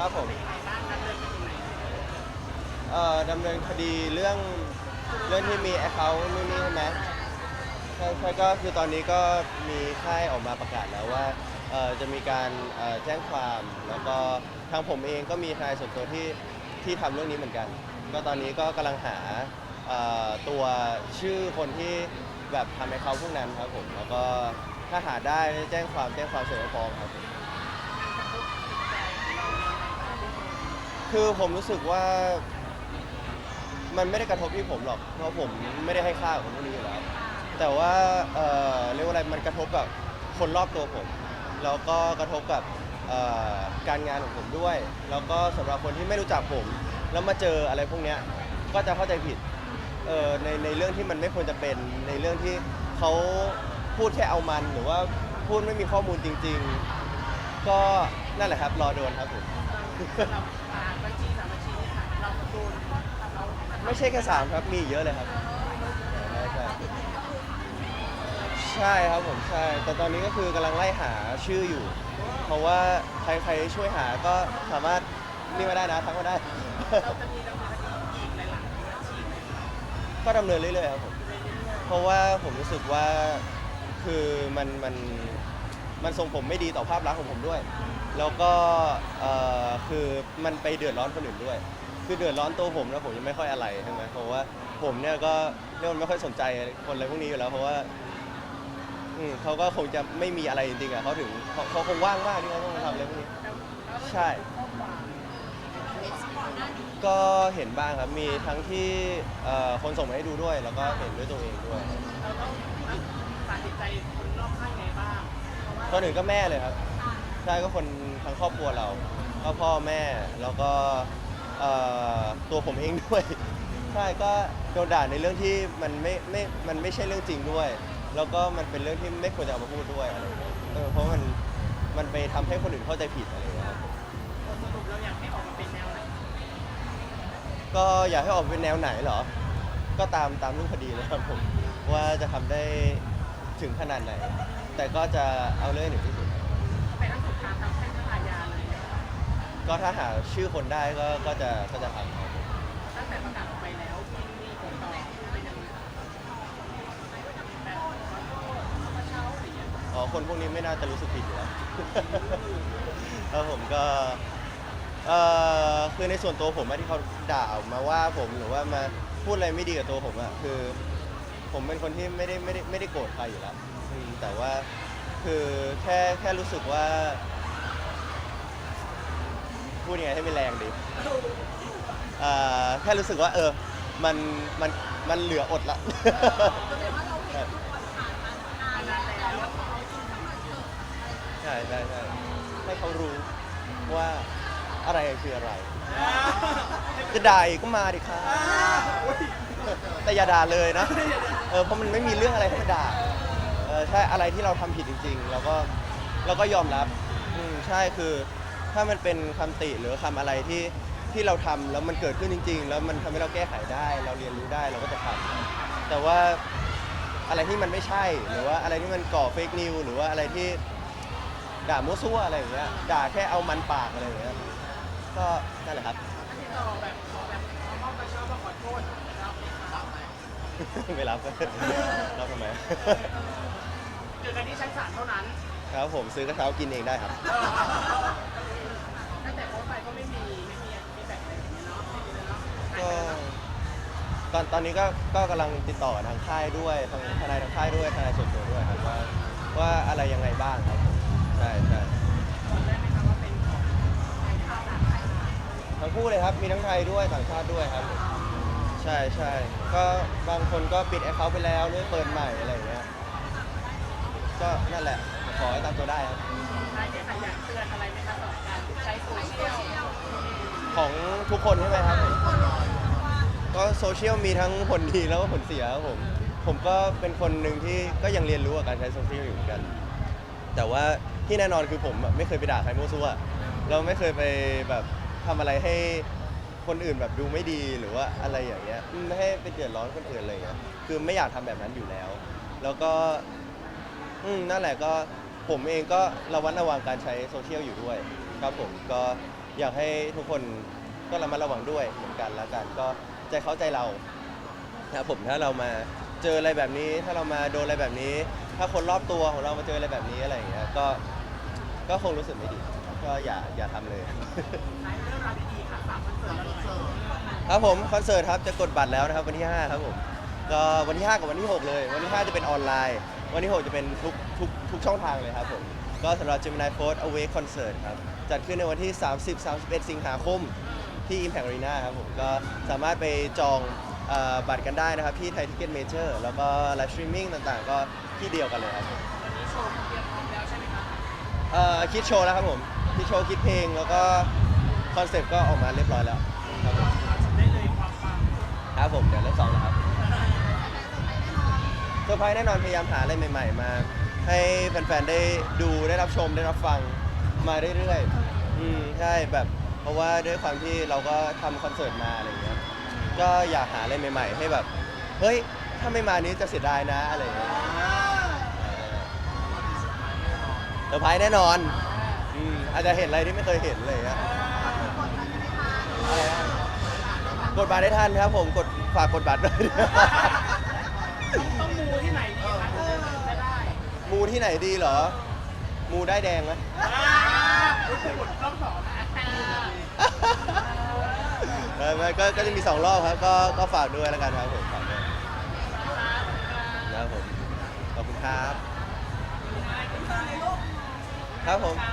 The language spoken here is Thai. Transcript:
ครับผมเอ่อดำเนินคดีเรื่องเรื่องที่มีแอคเคาท์นู่นนี่ใช่ไหมใช่ใช่ก็คือตอนนี้ก็มีค่ายออกมาประกาศแล้วว่าเอ่อจะมีการเอ่อแจ้งความแล้วก็ทางผมเองก็มีทนายส่วนตัวที่ที่ทำเรื่องนี้เหมือนกัน ก็ตอนนี้ก็กำลังหาเอ่อตัวชื่อคนที่แบบทำให้เขาพวกนั้นครับผมแล้วก็ถ้าหาได้แจ้งความแจ้งความเสนอฟ้องครับ คือผมรู้สึกว่า มันไม่ได้กระทบที่ผมหรอก เพราะผมไม่ได้ให้ค่ากับคนพวกนี้อยู่แล้ว แต่ว่าเอ่อเรียกว่าอะไรมันกระทบกับคนรอบตัวผม แล้วก็กระทบกับเอ่อการงานของผมด้วย แล้วก็สำหรับคนที่ไม่รู้จักผม แล้วมาเจออะไรพวกเนี้ยก็จะเข้าใจผิดเอ่อในในเรื่องที่มันไม่ควรจะเป็นในเรื่องที่เขาพูดแค่เอามันหรือว่าพูดไม่มีข้อมูลจริง ๆ ก็นั่นแหละครับรอโดนครับผมบัญชีสา ไม่ใช่แค่สามครับ มีอีกเยอะเลยครับใช่ใช่ครับผมใช่ แต่ตอนนี้ก็คือกำลังไล่หาชื่ออยู่ เพราะว่าใครใครช่วยหาก็สามารถนี่มาได้นะทักมาได้ ก็ดำเนินเรื่อยๆครับผม เพราะว่าผมรู้สึกว่าคือมันมันมันส่งผมไม่ดีต่อภาพลักษณ์ของผมด้วย แล้วก็เอ่อคือมันไปเดือดร้อนคนอื่นด้วย คือเดือดร้อนตัวผมแล้วผมยังไม่ค่อยอะไรใช่ไหมเพราะว่าผมเนี่ยก็เรียกว่าไม่ค่อยสนใจคนอะไรพวกนี้อยู่แล้วเพราะว่าอืมเขาก็คงจะไม่มีอะไรจริงๆอะเขาถึงเขาเขาคงว่างมากที่เขาต้องมาทำอะไรพวกนี้ ใช่ ก็เห็นบ้างครับ มีทั้งที่เอ่อคนส่งมาให้ดูด้วย แล้วก็เห็นด้วยตัวเองด้วย เราต้องตัดสินใจคนรอบข้างไงบ้างเพราะว่าก็หนึ่งก็แม่เลยครับ ใช่ก็คนทั้งครอบครัวเรา ก็พ่อแม่แล้วก็ เอ่อตัวผมเองด้วย ใช่ก็โดนด่าในเรื่องที่มันไม่ไม่มันไม่ใช่เรื่องจริงด้วย แล้วก็มันเป็นเรื่องที่ไม่ควรจะเอามาพูดด้วยอะไรอย่างเงี้ยเออเพราะมันมันไปทำให้คนอื่นเข้าใจผิดอะไรอย่างเงี้ยครับสรุปเราอยากให้ออกมาเป็นแนวไหนก็อยากให้ออกเป็นแนวไหนเหรอ ก็ตามตามรูปคดีเลยครับผมว่าจะทำได้ถึงขนาดไหน แต่ก็จะเอาเรื่องห้ถึงที่สุดครับ ไปทั้งสุดทางทั้งแพ่งทั้งอาญาเลย ก็ถ้าหาชื่อคนได้ก็ก็จะก็จะทำครับผมตั้งแต่ประกาศออกไปแล้วมีผลต่อเป็นยังไงแบบขอโทษกระเช้าอะไรอย่างเงี้ยอ๋อคนพวกนี้ไม่น่าจะรู้สึกผิดอยู่แล้ว แล้วผมก็เอ่อคือในส่วนตัวผมอะที่เขาด่าออกมาว่าผมหรือว่ามาพูดอะไรไม่ดีกับตัวผมอะคือ ผมเป็นคนที่ไม่ได้ไม่ได้ไม่ได้โกรธใครอยู่แล้วอืมแต่ว่าคือแค่แค่รู้สึกว่า พูดยังไงให้ไม่แรงดีเอ่อแค่รู้สึกว่าเออ มัน มัน มันเหลืออดละ ใช่ใช่ใช่ให้เขารู้ว่าอะไรคืออะไร จะด่าอีกก็มาดิครับแต่อย่าด่าเลยนะ เออเพราะมันไม่มีเรื่องอะไรให้มาด่า เออใช่อะไรที่เราทำผิดจริงๆแล้วก็เราก็ยอมรับ อืมใช่คือ ถ้ามันเป็นคำติหรือคำอะไรที่ที่เราทำแล้วมันเกิดขึ้นจริง ๆ แล้วมันทำให้เราแก้ไขได้ เราเรียนรู้ได้เราก็จะทำแต่ว่าอะไรที่มันไม่ใช่หรือว่าอะไรที่มันก่อเฟกนิวหรือว่าอะไรที่ด่ามั่วซั่วอะไรอย่างเงี้ยด่าแค่เอามันปากอะไรอย่างเงี้ยก็นั่นแหละครับที่ต่อแบบขอแบบขอมอบกระเช้ามาขอโทษรับไหมครับไม่รับรับทำไมเจอกันที่ชั้นศาลเท่านั้น ครับผมซื้อกระเช้ากินเองได้ครับ ตั้งแต่โพสต์ไปก็ไม่มีไม่มีฟีดแบ็กอะไรอย่างเงี้ยเนาะไม่มีเลยเนาะ ก็ต อนตอนนี้ก็ก็กำลังติดต่อกับทางค่ายด้วยทางทนายทางค่ายด้วยทนายส่วนตัวด้วยครับว่าว่าอะไรยังไงบ้างครับผมใช่ใช่บอกได้ไหมครับว่าเป็นของใครข่าวต่างใครทั้งคู่เลยครับมีทั้งไทยด้วยต่างชาติด้วยครับผมใช่ใช่ก็บางคนก็ปิดแอคเคาท์ไปแล้วหรือเปิดใหม่อะไรอย่างเงี้ยก็นั่นแหละขอให้ตามตัวได้ครับใช่เนี่ยค่ะอยากเตือนอะไรไหมคะต่อการใช้โซเชียลของทุกคนใช่ไหมครับผม ก็โซเชียลมีทั้งผลดีแล้วก็ผลเสียครับผม ผมก็เป็นคนหนึ่งที่ก็ยังเรียนรู้กับการใช้โซเชียลอยู่เหมือนกัน แต่ว่าที่แน่นอนคือผมอะไม่เคยไปด่าใครมั่วซั่วเราไม่เคยไปแบบทำอะไรให้คนอื่นแบบดูไม่ดีหรือว่าอะไรอย่างเงี้ยอืมไม่ให้ไปเดือดร้อนคนอื่นอะไรอย่างเงี้ยคือไม่อยากทำแบบนั้นอยู่แล้ว แล้วก็ อืมนั่นแหละก็ผมเองก็ระวัดระวังการใช้โซเชียลอยู่ด้วย ครับผมก็อยากให้ทุกคนก็ระมัดระวังด้วยเหมือนกันแล้วกันก็ ใจเขาใจเรานะครับผมถ้าเรามาเจออะไรแบบนี้ ถ้าเรามาโดนอะไรแบบนี้ ถ้าคนรอบตัวของเรามาเจออะไรแบบนี้อะไรอย่างเงี้ยก็ก็คงรู้สึกไม่ดี ก็อย่าอย่าทำเลยท้ายเรื่องราวดีๆค่ะฝากคอนเสิร์ตเราหน่อยครับผมคอนเสิร์ตครับจะกดบัตรแล้วนะครับวันที่ 5 ครับผมก็วันที่ 5 กับวันที่ 6 เลย วันที่ 5 จะเป็นออนไลน์ วันที่ 6 จะเป็นทุกทุกทุกช่องทางเลยครับผมก็สำหรับ Gemini Force Awake Concert ครับ จัดขึ้นในวันที่ 30 31 สิงหาคม ที่ Impact Arena ครับผมก็สามารถไปจองเอ่อบัตรกันได้นะครับ ที่ไทยทิเก็ตเมเจอร์แล้วก็ไลฟ์สตรีมมิ่งต่างๆ ก็ที่เดียวกันเลยครับผมวันนี้โชว์เตรียมพร้อมแล้วใช่ไหมคะเอ่อคิดโชว์แล้วครับผมคิดโชว์คิดเพลงแล้วก็คอนเซปต์ก็ออกมาเรียบร้อยแล้วครับผมเราจะได้เลยความฟังครับผมเดี๋ยวเริ่มซ้อมแล้วครับเซอร์ไพรส์แน่นอนพยายามหาอะไรใหม่ ๆ มา ให้แฟนๆได้ดูได้รับชมได้รับฟังมาเรื่อยๆ อืมใช่แบบเพ ราะว่าด้วยความที่เราก็ทำคอนเสิร์ตมาอะไรอย่างเงี้ยก็อยากหาอะไรใหม่ ๆ ให้แบบ เฮ้ย ถ้าไม่มานี้จะเสียดายนะอะไรอย่างเงี้ยเซอร์ไพรส์แน่นอนอืมอาจจะเห็นอะไรที่ไม่เคยเห็นเลยอะอะไรนะกดบัตรได้ทันครับผมกดฝากกดบัตรด้วย ต้องมูที่ไหนดีคะถึงจะได้มูที่ไหนดีเหรอ มูได้แดงไหม อ่ารู้สึกหมดรอบสองนะ เออไม่ก็ก็จะมีสองรอบครับ ก็ก็ฝากด้วยแล้วกันครับผมฝากด้วยนะครับผมขอบคุณครับ ครับผม